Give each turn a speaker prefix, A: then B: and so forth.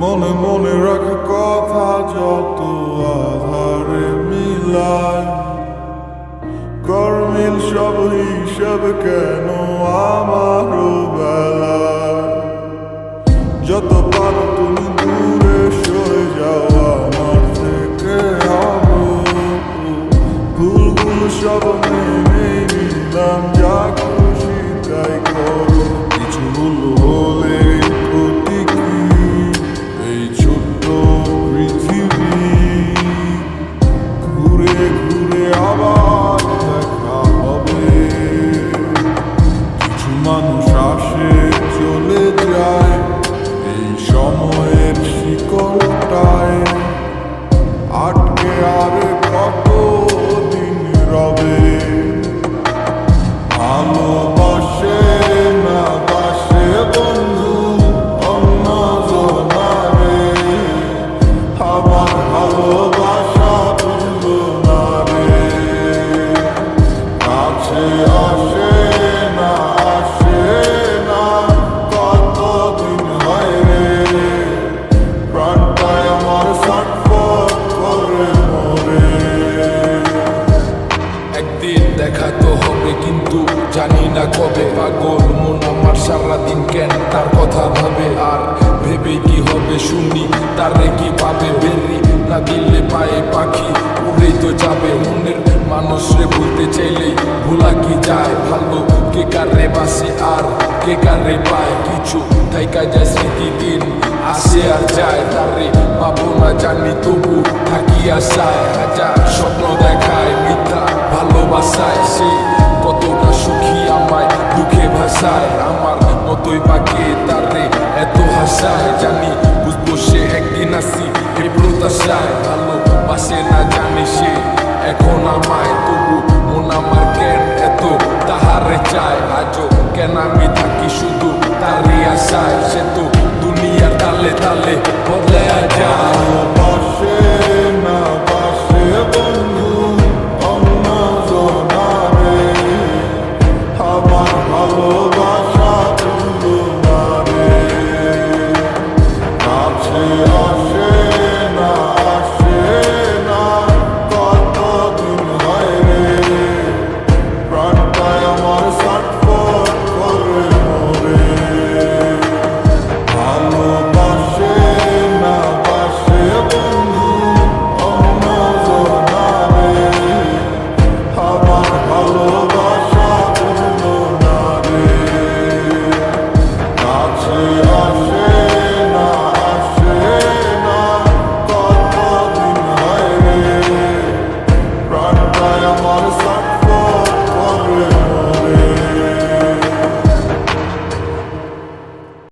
A: মনে মনে রাখ কথা যত আধারে মিলায় কর্মিল সব হিসাব কেন আমার বেলায়? মানুষ আসে, চলে যায় এই সময়ের শিকলটায়। আটকে আর কত দিন রবে? ভালোবাসে না বন্ধু বুঝল না রে কাছে
B: একদিন দেখা তো হবে, কিন্তু জানি না কবে। পাগল মন আমার সারাদিন কেন তার কথা ভাবে? আর ভেবে কি হবে শুনি, তারে কি পাবে বেরি? না দিলে পায়ে পাখি উড়ে তো যাবে। মনের মানুষরে বলতে চাইলেই ভোলা কি যায়? ভালো কে কারে বাসে আর কে কারে পায়? কিছু থাইকা যায় স্মৃতি দিন আসে আর যায়। তারে পাবো না জানি তবু থাকি আশায়। হাজার স্বপ্ন ভাষায় আমার মতোই পাকে তারে এত হাসায় জানি, বুঝব সে একদিন আসি এই প্রত্যাশায় ভালোবাসে না জানি সে। এখন আমায় তবু মন আমার কেন এত তাহারে চায়? আজও কেন আমি থাকি শুধু তারই আশায়? সে তো দুনিয়ার তালে তালে বদলে ভালোবাসা।